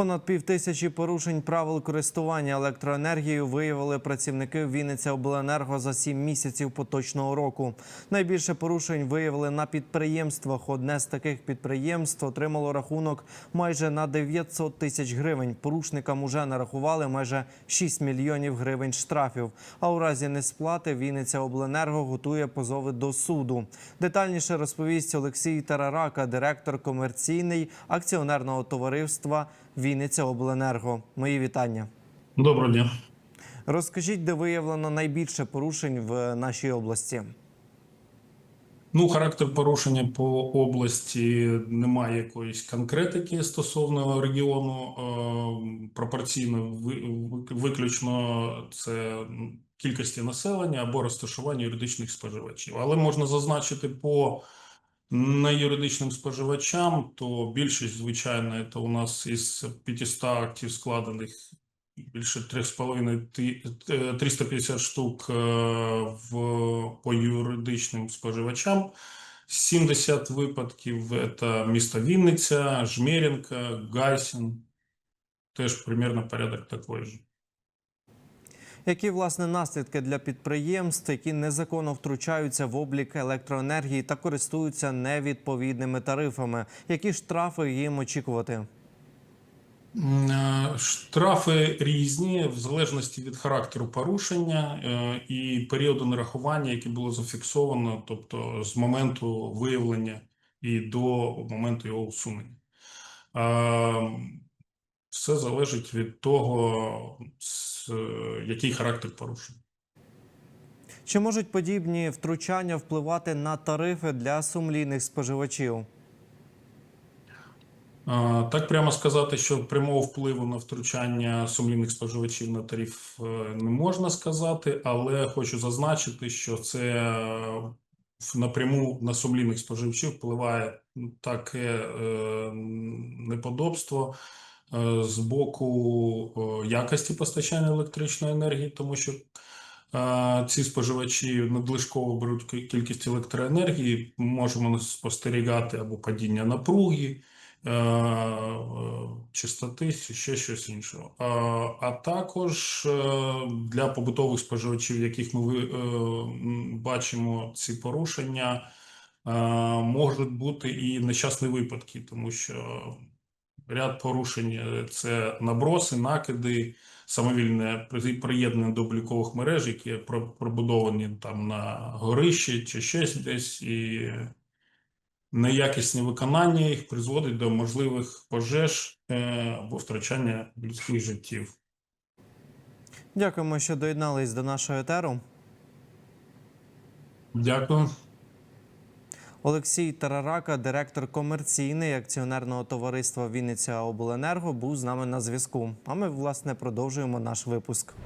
Понад півтисячі порушень правил користування електроенергією виявили працівники Вінниця Обленерго за сім місяців поточного року. Найбільше порушень виявили на підприємствах. Одне з таких підприємств отримало рахунок майже на 900 тисяч гривень. Порушникам уже нарахували майже 6 мільйонів гривень штрафів. А у разі несплати Вінниця Обленерго готує позови до суду. Детальніше розповість Олексій Тарарака, директор комерційний акціонерного товариства Вінниця Обленерго. Мої вітання. Доброго дня. Розкажіть, де виявлено найбільше порушень в нашій області. Ну, характер порушення по області немає якоїсь конкретики стосовно регіону. Е, Пропорційно ви- ви- виключно це кількості населення або розташування юридичних споживачів. Але можна зазначити по неюридичним споживачам, то більшість, звичайно, це у нас із 500 актів складених більше 3,5 ти- е, 350 штук е, в по юридичним споживачам. 70 випадків це місто Вінниця, Жмеренка, Гайсін. Теж примерно порядок такий же. Які власне наслідки для підприємств, які незаконно втручаються в облік електроенергії та користуються невідповідними тарифами? Які штрафи їм очікувати? Е, Штрафи різні в залежності від характеру порушення е, і періоду нарахування, яке було зафіксовано, тобто з моменту виявлення і до моменту його усунення. Все залежить від того, е, який характер порушення. Чи можуть подібні втручання впливати на тарифи для сумлінних споживачів? Так прямо сказати, що прямого впливу на втручання сумлінних споживачів на тариф е, не можна сказати, але хочу зазначити, що це е, напряму на сумлінних споживачів впливає таке е, неподобство з боку е, якості постачання електричної енергії, тому що е, ці споживачі надлишково беруть кількість електроенергії, можемо спостерігати або падіння напруги е, е, чистоти, ще щось іншого. А, також е, для побутових споживачів, яких ми е, бачимо ці порушення, е, можуть бути і нещасні випадки, тому що ряд порушень е, це наброси, накиди, самовільне приєднання до облікових мереж, які пробудовані там на горищі чи щось десь, і неякісне виконання їх призводить до можливих пожеж е, або втрачання людських життів. Дякуємо, що доєднались до нашого етеру. Дякую. Олексій Тарарака, директор комерційний акціонерного товариства Вінниця Обленерго, був з нами на зв'язку. А ми власне продовжуємо наш випуск.